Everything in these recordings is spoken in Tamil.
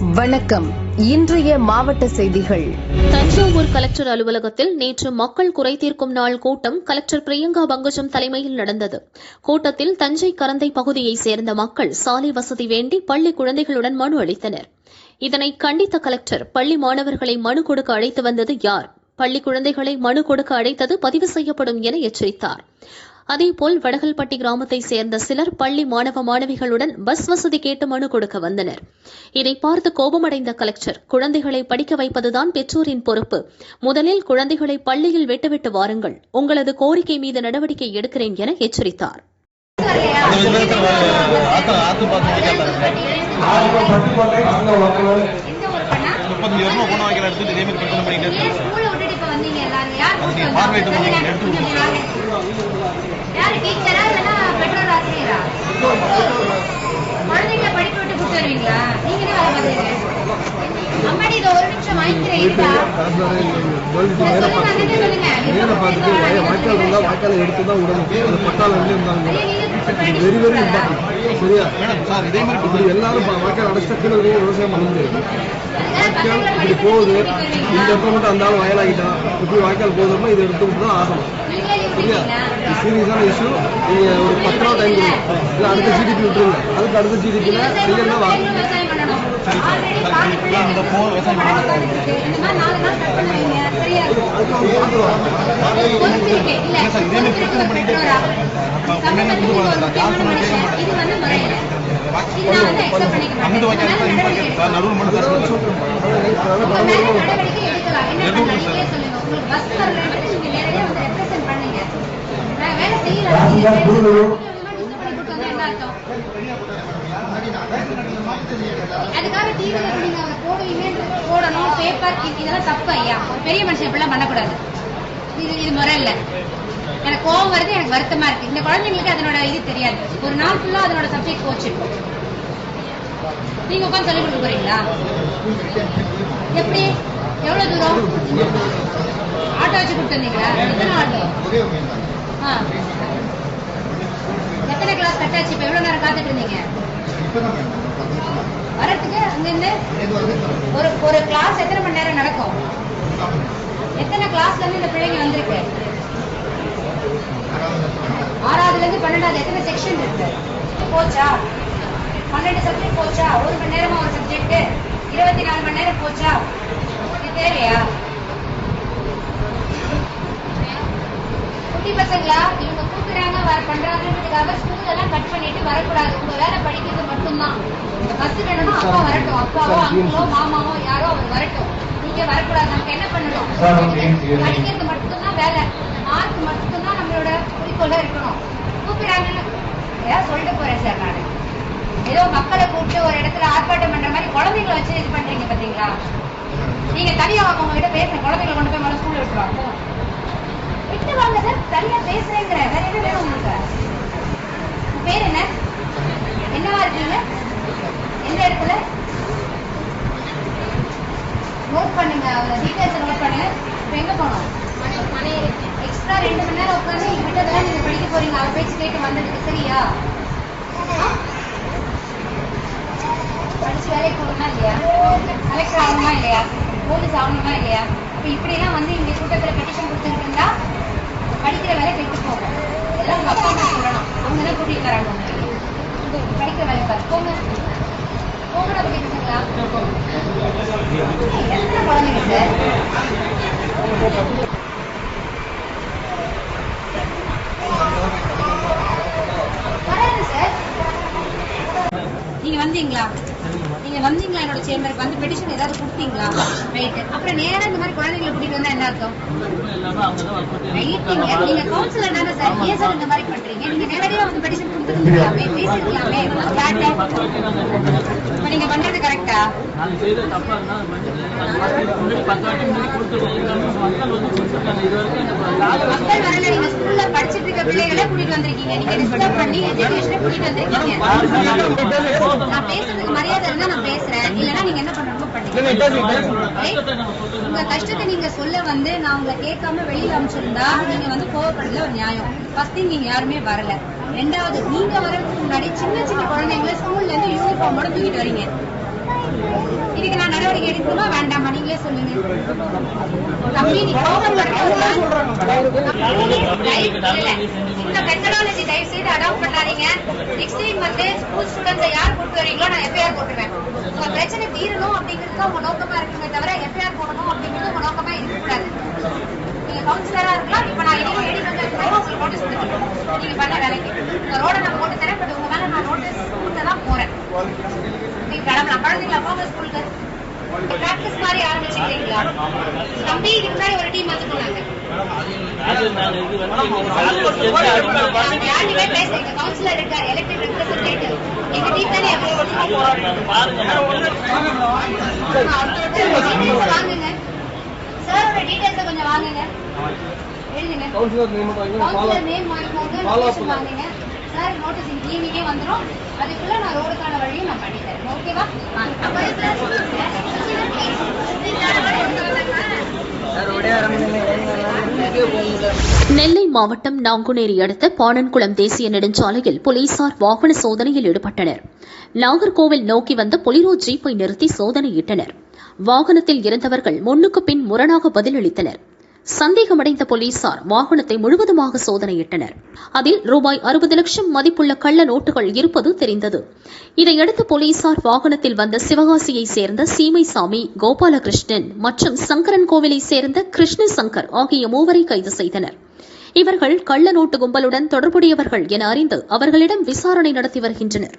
வணக்கம். இன்றைய மாவட்ட செய்திகள். தஞ்சாவூர் கலெக்டர் அலுவலகத்தில் நேற்று மக்கள் குறை தீர்க்கும் நாள் கூட்டம் கலெக்டர் பிரியங்கா பங்கஜம் தலைமையில் நடந்தது. கூட்டத்தில் தஞ்சை கரந்தை பகுதியைச் சேர்ந்த மக்கள் சாலை வசதி வேண்டி பள்ளி குழந்தைகளுடன் மனு அளித்தனர். இதனை கண்டித்த கலெக்டர் பள்ளி மாணவர்களை மனு கொடுக்க அழைத்து வந்தது யார்? பள்ளி குழந்தைகளை மனு கொடுக்க அழைத்தது பதிவு செய்யப்படும் என எச்சரித்தார். அதேபோல் வடகல்பட்டி கிராமத்தைச் சேர்ந்த சிலர் பள்ளி மாணவ மாணவிகளுடன் பஸ் வசதி கேட்டு மனு கொடுக்க வந்தனர். இதை பார்த்து கோபமடைந்த கலெக்டர் குழந்தைகளை படிக்க வைப்பதுதான் பெற்றோரின் பொறுப்பு. முதலில் குழந்தைகளை பள்ளியில் விட்டுவிட்டு வாருங்கள். உங்களது கோரிக்கை மீது நடவடிக்கை எடுக்கிறேன் என எச்சரித்தார். முப்பத்தஞ்சு வருஷமா போன வாய்க்கால் எடுத்துட்டு இதே மாதிரி பிரச்சனை பண்ணிட்டு வந்தீங்க எல்லாரும்? யார். யாரு டீச்சரா இல்லைன்னா பெற்றோர் ஆசிரியரா? குழந்தைங்களை படிக்க விட்டு கூட்டு வருவீங்களா? நீங்க என்ன வேலை பாக்குறீங்க அம்மாடி இதை ஒரு நிமிஷம் வாங்கிக்கிறேன் இருக்கா சொல்லுங்க அண்ணன் சொல்லுங்க. நேர பார்த்துட்டு வய- வாய்க்கால் இருந்தா வாய்க்காலை எடுத்து தான் விடணும். அது பட்டால வந்து இருந்தாங்க வெரி வெரி இம்பார்ட்டன்ட் சரியா? சார் இதே மாதிரி இப்படி எல்லாரும் பா- வாய்க்கால் அடைச்சிட்டா கீழே இருக்கிறவங்க விவசாயம் பண்ண முடியாது. வாய்க்கால் இப்படி போகுது. இந்த இடத்துல மட்டும் அந்த ஆள் வயலாகிட்டான் இப்படி வாய்க்கால் போகுதுன்னா இதை எடுத்துக்கிட்டு தான் ஆகணும். நீங்களே சரியா? இது சீரியஸான இஷ்யூ நீங்கள் ஒரு பத்து நாள் டைம் கொடுங்க. இல்லை அடுத்த ஜிடிபி விட்டுருங்க. அதுக்கு அடுத்த ஜிடிபியில் விவசாயம் தான் வாங்க சரி, இந்த போ விவசாயம் பண்ணணும். அதுக்கு உங்களுக்கு அர்த்தம்? அதுக்காக நீங்க அவங்க போடணும் பேப்பர் இதெல்லாம் தப்பு ஐயா பெரிய மனுஷன் இப்படிலாம் பண்ணக்கூடாது இது இது முறை இல்ல எனக்கு கோவம் வருது எனக்கு வருத்தமா இருக்கு. இந்த குழந்தைங்களுக்கு அதனோட இது தெரியாது. ஒரு நாள் ஃபுல்லா அதனோட சப்ஜெக்ட் போச்சு நீங்க உட்காந்து சொல்லிக் கொடுக்க போறீங்களா? எப்படி? எவ்வளவு தூரம்? ஆட்டோ வச்சு கொடுத்துருந்தீங்களா எத்தனை ஆட்டோ? ஆ. எத்தனை கிளாஸ் கட்டாச்சு இப்ப எவ்வளவு நேரம் காத்துட்டு இருந்தீங்க? வரத்துக்கு அங்கிருந்து ஒரு ஒரு கிளாஸ் எத்தனை மணி நேரம் நடக்கும்? எத்தனை கிளாஸ்ல இருந்து இந்த பிள்ளைங்க வந்திருக்கு? ஆறாவதுல இருந்து பன்னெண்டாவது எத்தனை செக்ஷன் இருக்கு. போச்சா? பன்னெண்டு சப்ஜெக்ட் போச்சா? ஒரு மணி நேரமா ஒரு சப்ஜெக்ட் இருபத்தி நாலு மணி நேரம் போச்சா? இது தேவையா? குட்டி பசங்களா இவங்க கூப்பிடுறாங்க வர பண்றாங்கன்றதுக்காக ஸ்கூல் எல்லாம் கட் பண்ணிட்டு வரக்கூடாது. உங்க வேலை படிக்கிறது மட்டும்தான். பஸ் வேணும்னா அப்பா வரட்டும். அப்பாவோ அங்கிளோ மாமாவோ யாரோ அவர் வரட்டும். நீங்க வரக்கூடாது. நமக்கு என்ன பண்ணணும்? படிக்கிறது மட்டும்தான் வேலை. மார்க் மட்டும்தான் நம்மளோட குறிக்கோளா இருக்கணும். கூப்பிடுறாங்கன்னு ஏதாவது சொல்லிட்டு போறேன் சார் நான். ஏதோ மக்களை கூப்பிட்டு ஒரு இடத்துல ஆர்ப்பாட்டம் பண்ற மாதிரி குழந்தைங்களை வச்சு இது பண்றீங்க பார்த்தீங்களா நீங்க தனியாக வாங்க உங்ககிட்ட பேசுங்க. குழந்தைங்களை கொண்டு போய் முதல்ல ஸ்கூலில் விட்டுருவாங்க. விட்டு வாங்க சார். தனியாக பேசுகிறேங்கிற வேற என்ன வேணும் உங்களுக்கு. பேர் என்ன? என்னவா இருக்கீங்க? எந்த இடத்துல? நோட் பண்ணுங்க. அவரை டீட்டெயில்ஸ் நோட் பண்ணுங்க இப்ப எங்க போனோம் எக்ஸ்ட்ரா நீங்க விட்டதெல்லாம் நீங்க படிக்க போறீங்க. அவ பேச்சு கேட்டு வந்ததுக்கு சரியா? படிச்சு வேலைக்கு போகணுமா இல்லையா? கலெக்டர் ஆகணுமா இல்லையா? போலீஸ் ஆகணுமா இல்லையா? அப்ப இப்படி எல்லாம் வந்து இங்க கூட்டத்துல பெட்டிஷன் கொடுத்துட்டு இருந்தா படிக்கிற வேலை கெட்டு போகும் இதெல்லாம் உங்க அப்பா அம்மா சொல்லணும். அவங்க தான் கூட்டிட்டு உங்களுக்கு. படிக்கிற வேலை போங்க. போங்க. நம்ம எத்தனை குழந்தைங்க சார் வராது சார் நீங்க வந்தீங்களா? நீங்க வந்தீங்களா என்னோட சேம்பருக்கு வந்து பெட்டிஷன் ஏதாவது கொடுத்தீங்களா? ரைட்டு அப்புறம் நேரா இந்த மாதிரி குழந்தைங்களை கூட்டிட்டு வந்தா என்ன அர்த்தம்? ரைட்டுங்க நீங்க கவுன்சிலர் தானே சார் ஏன் சார் இந்த மாதிரி பண்றீங்க? நீங்க நேரடியா வந்து பெட்டிஷன் கொடுத்துருக்கலாமே பேசிருக்கலாமே. இப்ப நீங்க பண்றது கரெக்டா மக்கள் வரல நீங்க ஸ்கூல்ல படிச்சிட்டு இருக்க பிள்ளைகளை கூட்டிட்டு வந்திருக்கீங்க. நீங்க டிஸ்டர்ப் பண்ணி எஜுகேஷனை கூட்டிட்டு வந்திருக்கீங்க. நான் பேசுறதுக்கு மரியாதை இருந்தா நான் பேசுறேன் இல்லைன்னா நீங்க என்ன பண்ணணுமோ? பண்ணுங்க? உங்க கஷ்டத்தை நீங்க சொல்ல வந்து நான் உங்களை கேட்காம வெளியில அனுப்பிச்சிருந்தா நீங்க வந்து கோவப்படுறதுல ஒரு நியாயம். ஃபர்ஸ்ட் நீங்க யாருமே வரல. ரெண்டாவது நீங்க வரதுக்கு முன்னாடி சின்ன சின்ன குழந்தைங்களை ஸ்கூல்ல இருந்து யூனிஃபார்மோட தூக்கிட்டு வரீங்க. இருக்குமா வேண்டாமா? நீங்களே சொல்லுங்க. இந்த மெத்தடாலஜி தயவு செய்து அடாப்ட் பண்ணாதீங்க. நெக்ஸ்ட் டைம் வந்து ஸ்கூல் ஸ்டூடெண்ட்ஸை யார் கூப்பிட்டு வரீங்களோ நான் எஃப்ஐஆர் போட்டுருவேன். உங்க பிரச்சனை தீரணும் அப்படிங்கிறது உங்க நோக்கமா இருக்குமே தவிர எஃப்ஐஆர் போடணும் அப்படிங்கிறது உங்க நோக்கமா இருக்கக்கூடாது. நீங்க கவுன்சிலரா இருக்கலாம். இப்ப நான் இனிமே எடி உங்களுக்கு நோட்டீஸ் கொடுத்துருக்கோம் நீங்க பண்ண வேலைக்கு. உங்க ரோட நான் போட்டு தரேன் பட் உங்க மேல நான் நோட்டீஸ் கொடுத்து தான் போறேன். நீங்க கிளம்பலாம். குழந்தைங்களா போங்க ஸ்கூலுக்கு பிராக்டிஸ் மாதிரி ஆரம்பிச்சுக்கிறீங்களா? தம்பி இதுக்கு முன்னாடி ஒரு டீம் வந்து போனாங்க. யாருமே பேச எங்க கவுன்சிலர் இருக்கார் எலெக்டட் ரெப்ரசன்டேட்டிவ் எங்க டீம் தானே வாங்குங்க சாரோட டீடைல்ஸ் கொஞ்சம் வாங்குங்க. எழுதுங்க. கவுன்சிலர் நேம் வாங்கிக்கோங்க. வாங்குங்க. சார் நோட்டீஸ் இன்னைக்கு ஈவினிங்கே வந்துடும் அதுக்குள்ள நான் ரோடுக்கான வழியும் நான் பண்ணி ஓகேவா நெல்லை மாவட்டம் நாங்குநேரி அடுத்த பாணன்குளம் தேசிய நெடுஞ்சாலையில் போலீசார் வாகன சோதனையில் ஈடுபட்டனர். நாகர்கோவில் நோக்கி வந்த பொலிரோ ஜீப்பை நிறுத்தி சோதனையிட்டனர். வாகனத்தில் இருந்தவர்கள் முன்னுக்கு பின் முரணாக பதிலளித்தனர். சந்தேகமடைந்த போலீசார் வாகனத்தை முழுவதுமாக சோதனையிட்டனர். அதில் ரூபாய் அறுபது லட்சம் மதிப்புள்ள கள்ள நோட்டுகள் இருப்பது தெரிந்தது. இதையடுத்து போலீசார் வாகனத்தில் வந்த சிவகாசியை சேர்ந்த சீமைசாமி கோபாலகிருஷ்ணன் மற்றும் சங்கரன் கோவிலை சேர்ந்த கிருஷ்ண சங்கர் ஆகிய மூவரை கைது செய்தனர். இவர்கள் கள்ள நோட்டு கும்பலுடன் தொடர்புடையவர்கள் என அறிந்து அவர்களிடம் விசாரணை நடத்தி வருகின்றனர்.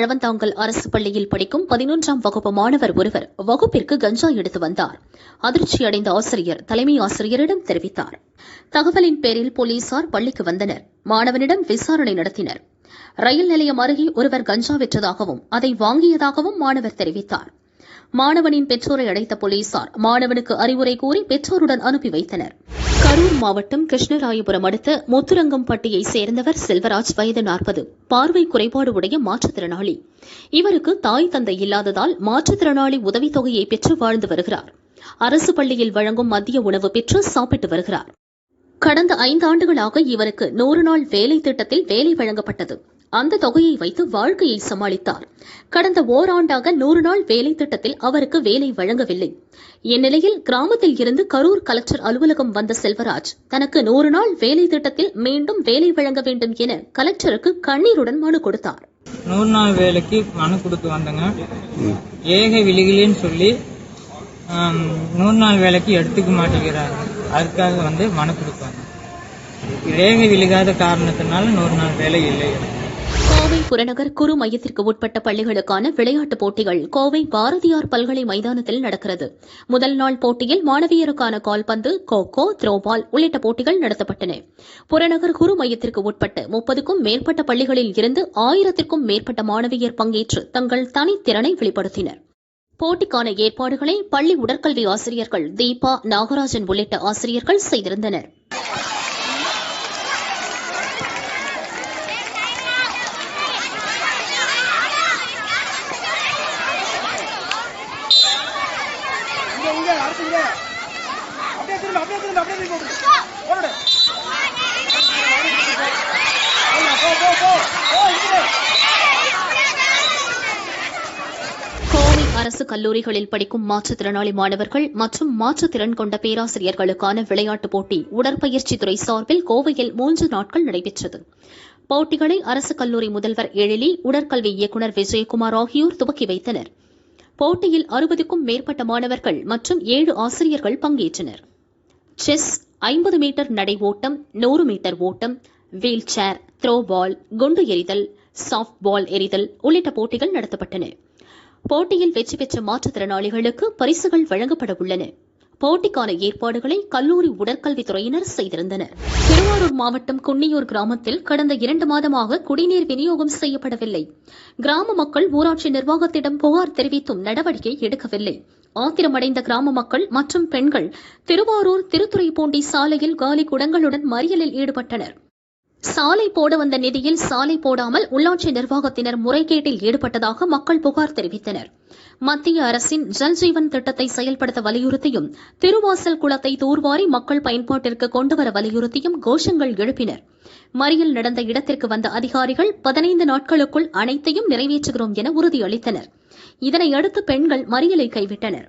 பழவந்தாங்கல் அரசு பள்ளியில் படிக்கும் பதினொன்றாம் வகுப்பு மாணவர் ஒருவர் வகுப்பிற்கு கஞ்சா எடுத்து வந்தார். அதிர்ச்சியடைந்த ஆசிரியர் தலைமை ஆசிரியரிடம் தெரிவித்தார். தகவலின் பேரில் போலீசார் பள்ளிக்கு வந்தனர். மாணவனிடம் விசாரணை நடத்தினர். ரயில் நிலையம் அருகே ஒருவர் கஞ்சா விற்றதாகவும் அதை வாங்கியதாகவும் மாணவர் தெரிவித்தார். மாணவனின் பெற்றோரை அடைத்த போலீசார் மாணவனுக்கு அறிவுரை கூறி பெற்றோருடன் அனுப்பி வைத்தனர். கரூர் மாவட்டம் கிருஷ்ணராயபுரம் அடுத்த முத்துரங்கம்பட்டியை சேர்ந்தவர் செல்வராஜ் வயது நாற்பது. பார்வை குறைபாடு உடைய மாற்றுத்திறனாளி. இவருக்கு தாய் தந்தை இல்லாததால் மாற்றுத்திறனாளி உதவித்தொகையை பெற்று வாழ்ந்து வருகிறார். அரசு பள்ளியில் வழங்கும் மதிய உணவு பெற்று சாப்பிட்டு வருகிறார். கடந்த ஐந்தாண்டுகளாக இவருக்கு நூறு நாள் வேலை திட்டத்தில் வேலை வழங்கப்பட்டது. அந்த தொகையை வைத்து வாழ்க்கையை சமாளித்தார். கடந்த ஓராண்டாக நூறு நாள் வேலை திட்டத்தில் அவருக்கு வேலை வழங்கவில்லை. இந்நிலையில் கிராமத்தில் இருந்து கரூர் கலெக்டர் அலுவலகம் வந்த செல்வராஜ் தனக்கு நூறு நாள் வேலை திட்டத்தில் மீண்டும் வேலை வழங்க வேண்டும் என கலெக்டருக்கு கண்ணீருடன் மனு கொடுத்தார். நூறு நாள் வேலைக்கு மனு கொடுத்து வந்தங்க. ஏக விழிகளின்னு சொல்லி நூறு நாள் வேலைக்கு எடுத்துக்க மாட்டேங்கிறாங்க அதுக்காக வந்து மனு கொடுத்தாங்க. ரேகை விழுகாத காரணத்தினால நூறு நாள் வேலை இல்லை. கோவை புறநகர் குறு மையத்திற்கு உட்பட்ட பள்ளிகளுக்கான விளையாட்டுப் போட்டிகள் கோவை பாரதியார் பல்கலை மைதானத்தில் நடக்கிறது. முதல் நாள் போட்டியில் மாணவியருக்கான கால்பந்து கோகோ த்ரோபால் உள்ளிட்ட போட்டிகள் நடத்தப்பட்டன. புறநகர் குறு மையத்திற்கு உட்பட்ட முப்பதுக்கும் மேற்பட்ட பள்ளிகளில் இருந்து ஆயிரத்திற்கும் மேற்பட்ட மாணவியர் பங்கேற்று தங்கள் தனித்திறனை வெளிப்படுத்தினர். போட்டிக்கான ஏற்பாடுகளை பள்ளி உடற்கல்வி ஆசிரியர்கள் தீபா நாகராஜன் உள்ளிட்ட ஆசிரியர்கள் செய்திருந்தனா் அரசு கல்லூரிகளில் படிக்கும் மாற்றுத்திறனாளி மாணவர்கள் மற்றும் மாற்றுத்திறன் கொண்ட பேராசிரியர்களுக்கான விளையாட்டுப் போட்டி உடற்பயிற்சி துறை சார்பில் கோவையில் மூன்று நாட்கள் நடைபெற்றது. போட்டிகளை அரசு கல்லூரி முதல்வர் எழிலி உடற்கல்வி இயக்குநர் விஜயகுமார் ஆகியோர் துவக்கி வைத்தனர். போட்டியில் அறுபதுக்கும் மேற்பட்ட மாணவர்கள் மற்றும் ஏழு ஆசிரியர்கள் பங்கேற்றனா் செஸ் ஐம்பது மீட்டர் நடை ஓட்டம் நூறு மீட்டர் ஓட்டம் வீல் சேர் த்ரோ பால் குண்டு எறிதல் சாஃப்ட் பால் எறிதல் உள்ளிட்ட போட்டிகள் நடத்தப்பட்டன. போட்டியில் வெற்றி பெற்ற மாற்றுத்திறனாளிகளுக்கு பரிசுகள் வழங்கப்பட உள்ளன. போட்டிக்கான ஏற்பாடுகளை கல்லூரி உடற்கல்வித்துறையினர் செய்திருந்தனர். திருவாரூர் மாவட்டம் குன்னியூர் கிராமத்தில் கடந்த இரண்டு மாதமாக குடிநீர் விநியோகம் செய்யப்படவில்லை. கிராம மக்கள் ஊராட்சி நிர்வாகத்திடம் புகார் தெரிவித்தும் நடவடிக்கை எடுக்கவில்லை. ஆத்திரமடைந்த கிராம மக்கள் மற்றும் பெண்கள் திருவாரூர் திருத்துறைப்பூண்டி சாலையில் காலி குடங்களுடன் மறியலில் ஈடுபட்டனர். சாலை போட வந்த நிதியில் சாலை போடாமல் உள்ளாட்சி நிர்வாகத்தினர் முறைகேட்டில் ஈடுபட்டதாக மக்கள் புகார் தெரிவித்தனர். மத்திய அரசின் ஜல்ஜீவன் திட்டத்தை செயல்படுத்த வலியுறுத்தியும் திருவாசல் குளத்தை தூர்வாரி மக்கள் பயன்பாட்டிற்கு கொண்டுவர வலியுறுத்தியும் கோஷங்கள் எழுப்பினர். மறியல் நடந்த இடத்திற்கு வந்த அதிகாரிகள் பதினைந்து நாட்களுக்குள் அனைத்தையும் நிறைவேற்றுகிறோம் என உறுதியளித்தனர். இதனையடுத்து பெண்கள் மறியலை கைவிட்டனர்.